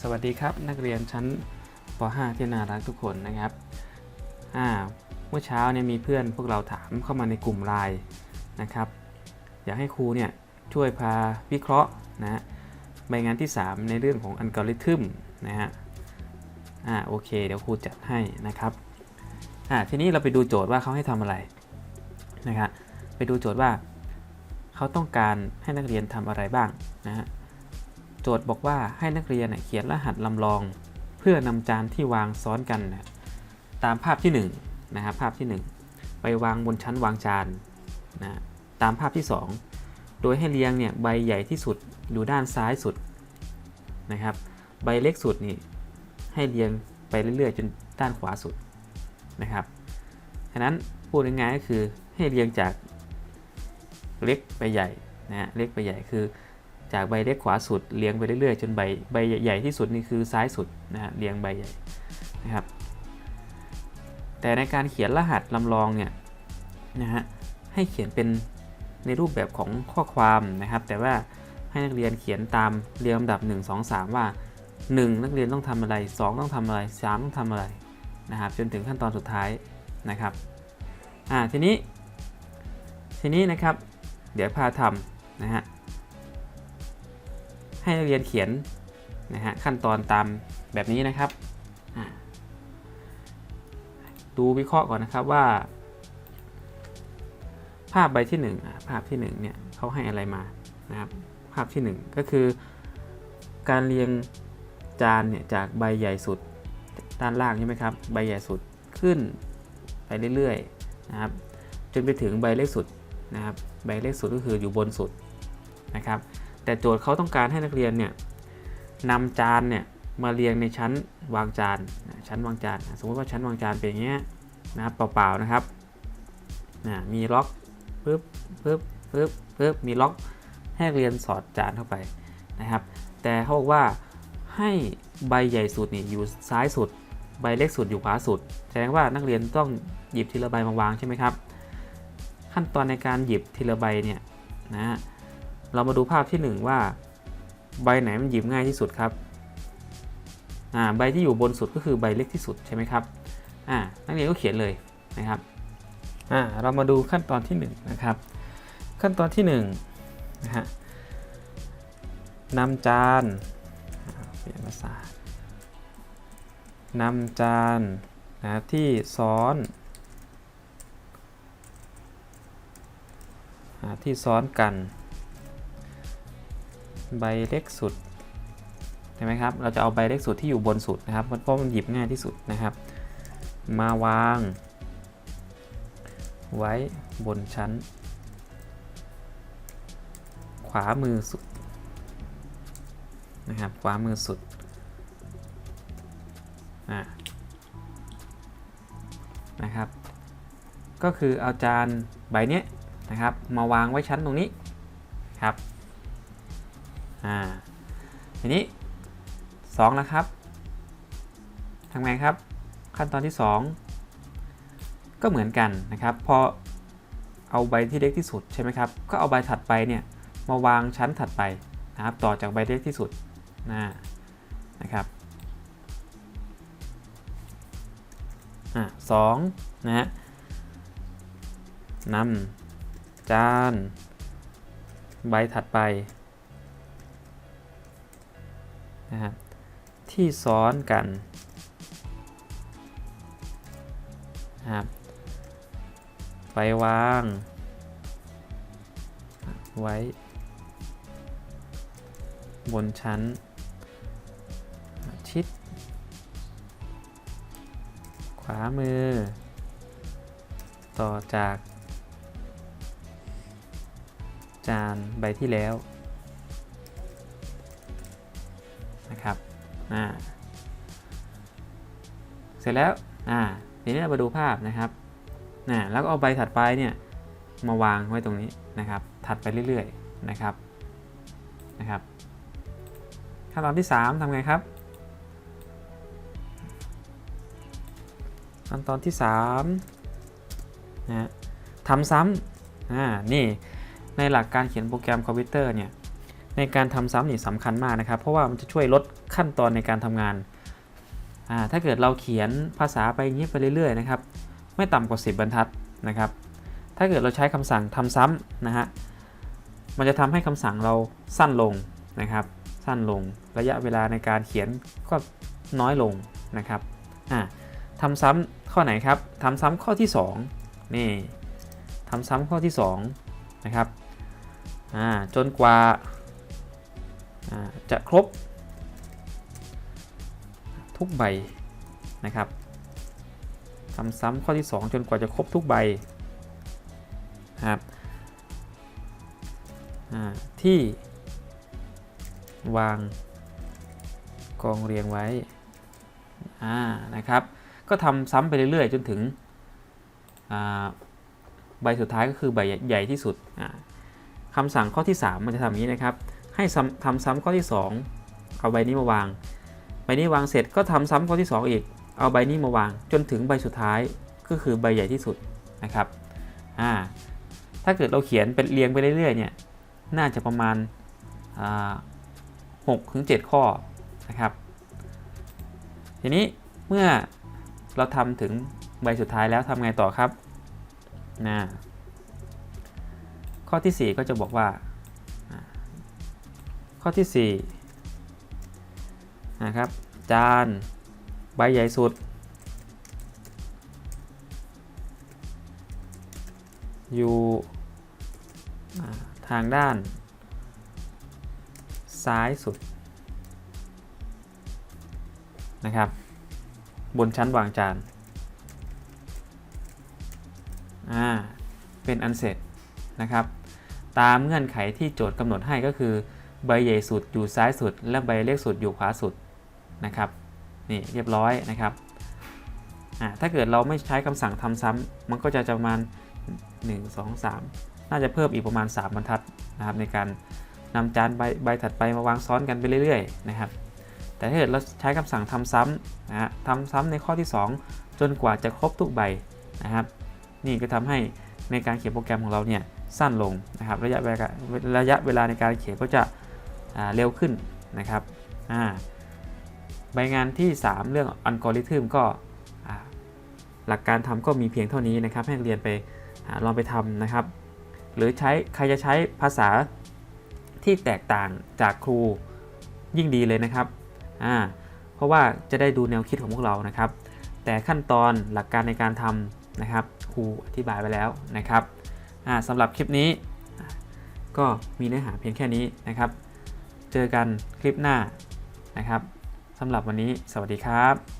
สวัสดีครับ นักเรียนชั้นป .5 ที่น่ารักทุกคนนะครับอ่าเมื่อเช้าเนี่ยมีเพื่อนพวกเราถามเข้ามาในกลุ่มไลน์นะครับ อยากให้ครูเนี่ยช่วยพาวิเคราะห์นะฮะใบงานที่ 3 ในเรื่องของอัลกอริทึมนะฮะอ่าโอเค เดี๋ยวครูจัดให้นะครับอ่าทีนี้เราไปดูโจทย์ว่าเขาให้ทำอะไรนะครับไปดูโจทย์ว่าเขาต้องการให้นักเรียนทำอะไรบ้างนะฮะ โจทย์บอกว่าให้นักเรียนเขียนรหัสลำลอง เพื่อนำจานที่วางซ้อนกัน ตามภาพที่1นงนะครับภาพที่ 1 ไปวางบนชั้นวางจานนะตามภาพที่ 2 โดยให้เรียงเนี่ยใบใหญ่ที่สุดอยู่ด้านซ้ายสุดนะครับ ใบเล็กสุดนี่ให้เรียงไปเรื่อยๆ จนด้านขวาสุดนะครับฉะนั้นพูดง่ายๆก็คือให้เรียงจากเล็กไปใหญ่นะฮะเล็กไปใหญ่คือ จากใบเล็กขวาสุดเรียงไปเรื่อยๆ จนใบใบใหญ่ที่สุดนี่คือซ้ายสุดนะฮะเรียงใบใหญ่นะครับ แต่ในการเขียนรหัสลำลองเนี่ยนะฮะให้เขียนเป็นในรูปแบบของข้อความนะครับ แต่ว่าให้นักเรียนเขียนตามเรียงลำดับ 1 2 3 ว่า 1 นักเรียนต้องทำอะไร 2 ต้องทำอะไร 3 ต้องทำอะไรนะครับจนถึงขั้นตอนสุดท้ายนะครับอ่าทีนี้ ทีนี้นะครับ เดี๋ยวพาทำนะฮะ ให้นักเรียนเขียนนะฮะขั้นตอนตามแบบนี้นะครับ ดูวิเคราะห์ก่อนนะครับว่า ภาพใบที่1่ภาพที่1เนี่ยเขาให้อะไรมานะครับภาพที่ 1 ก็คือ การเรียงจานเนี่ยจากใบใหญ่สุดด้านล่างใช่ไหมครับใบใหญ่สุดขึ้นไปเรื่อยๆนะครับจนไปถึงใบเล็กสุดนะครับใบเล็กสุดก็คืออยู่บนสุดนะครับ แต่โจทย์เขาต้องการให้นักเรียนเนี่ยนำจานเนี่ยมาเรียงในชั้นวางจานชั้นวางจาน สมมติว่าชั้นวางจานเป็นอย่างเงี้ยนะครับเปล่าๆนะครับนะมีล็อกปึ๊บปึ๊บปึ๊บปึ๊บมีล็อกให้นักเรียนสอดจานเข้าไปนะครับ แต่เขาบอกว่าให้ใบใหญ่สุดนี่อยู่ซ้ายสุด ใบเล็กสุดอยู่ขวาสุด แสดงว่านักเรียนต้องหยิบทีละใบมาวางใช่ไหมครับ ขั้นตอนในการหยิบทีละใบเนี่ยนะ เรามาดูภาพที่ 1 ว่า ใบไหนมันหยิบง่ายที่สุดครับใบที่อยู่บนสุดก็คือใบเล็กที่สุดใช่ไหมครับนักเรียนก็เขียนเลยนะครับเรามาดูขั้นตอนที่ 1 นะครับ ขั้นตอนที่1นะฮะนำจานเปลี่ยนภาษานำจานนะที่ซ้อนอที่ซ้อนกัน ใบเล็กสุดใช่ไหมครับ เราจะเอาใบเล็กสุดที่อยู่บนสุดนะครับเพราะมันหยิบง่ายที่สุดนะครับ มาวาง ไว้บนชั้น ขวามือสุดนะครับ ขวามือสุดอ่านะครับ ก็คือเอาจานใบเนี้ยนะครับ มาวางไว้ชั้นตรงนี้ครับ อ่าทีนี้2นะครับทำไงครับ ขั้นตอนที่ 2 ก็เหมือนกันนะครับ พอเอาใบที่เล็กที่สุดใช่ไหมครับ ก็เอาใบถัดไปเนี่ยมาวางชั้นถัดไปนะครับ ต่อจากใบเล็กที่สุดนะนะครับอ่าสองนะฮะนำจาน ใบถัดไป นะครับที่ซ้อนกันนะครับไปวาง ไว้ บนชั้น ชิด ขวามือ ต่อจาก จานใบที่แล้ว อ่าเสร็จแล้วอ่าทีนี้เรามาดูภาพนะครับนะแล้วก็เอาใบถัดไปเนี่ยมาวางไว้ตรงนี้นะครับ ถัดไปเรื่อยๆนะครับนะครับขั้นตอนที่ 3ทำไงครับ ขั้นตอนที่3นะทำซ้ำอ่านี่ในหลักการเขียนโปรแกรมคอมพิวเตอร์เนี่ย ในการทำซ้ำนี่สำคัญมากนะครับ เพราะว่ามันจะช่วยลดขั้นตอนในการทำงานอ่าถ้าเกิดเราเขียนภาษาไปอย่างนี้ไปเรื่อยๆนะครับ ไม่ต่ำกว่า 10 บรรทัดนะครับ ถ้าเกิดเราใช้คำสั่งทำซ้ำนะฮะมันจะทำให้คำสั่งเราสั้นลงนะครับ สั้นลงระยะเวลาในการเขียนก็น้อยลงนะครับอ่าทำซ้ำข้อไหนครับทำซ้ำข้อที่ 2 นี่ทำซ้ำข้อที่ 2 นะครับอ่าจนกว่า จะครบ ทุกใบนะครับทำซ้ำข้อที่ 2 จนกว่าจะครบทุกใบครับที่วางกองเรียงไว้นะครับ ก็ทำซ้ำไปเรื่อยๆ จนถึงใบสุดท้ายก็คือใบใหญ่ที่สุดคำสั่งข้อที่ 3 มันจะทำอย่างนี้นะครับ ให้ซ้ำทำซ้ำข้อที่ 2 เอาใบนี้มาวาง ใบนี้วางเสร็จก็ทำซ้ำข้อที่ 2 อีก เอาใบนี้มาวางจนถึงใบสุดท้ายก็คือใบใหญ่ที่สุดนะครับอ่าถ้าเกิดเราเขียนเป็นเรียงไปเรื่อยๆเนี่ยน่าจะประมาณหกถึงเจ็ดข้อนะครับ ทีนี้เมื่อเราทำถึงใบสุดท้ายแล้วทำไงต่อครับนะข้อที่ 4 ก็จะบอกว่า ข้อที่4นะครับ จาน ใบใหญ่สุด อยู่ทางด้าน ซ้ายสุดนะครับ บนชั้นวางจานอ่าเป็นอันเสร็จนะครับ ตามเงื่อนไขที่โจทย์กำหนดให้ก็คือ ใบใหญ่สุดอยู่ซ้ายสุด และใบเล็กสุดอยู่ขวาสุดนะครับนี่เรียบร้อยนะครับถ้าเกิดเราไม่ใช้คำสั่งทำซ้ำมันก็จะประมาณ 1 2 3 น่าจะเพิ่มอีกประมาณ 3 บรรทัดนะครับในการนำจานใบใบถัดไปมาวางซ้อนกันไปเรื่อยๆนะครับแต่ถ้าเกิดเราใช้คำสั่งทำซ้ำนะฮะทำซ้ำในข้อที่ 2 จนกว่าจะครบทุกใบนะครับ นี่ก็ทำให้ในการเขียนโปรแกรมของเราเนี่ยสั้นลงนะครับระยะเวลาระยะเวลาในการเขียนก็จะ เร็วขึ้นนะครับใบงานที่ 3 เรื่องอัลกอริทึมก็หลักการทำก็มีเพียงเท่านี้นะครับ ให้นักเรียนไปอลองไปทำนะครับ หรือใช้ใครจะใช้ภาษาที่แตกต่างจากครูยิ่งดีเลยนะครับเพราะว่าจะได้ดูแนวคิดของพวกเรานะครับ แต่ขั้นตอนหลักการในการทำนะครับครูอธิบายไว้แล้วนะครับสำหรับคลิปนี้ ก็มีเนื้อหาเพียงแค่นี้นะครับ เจอกันคลิปหน้านะครับสำหรับวันนี้สวัสดีครับ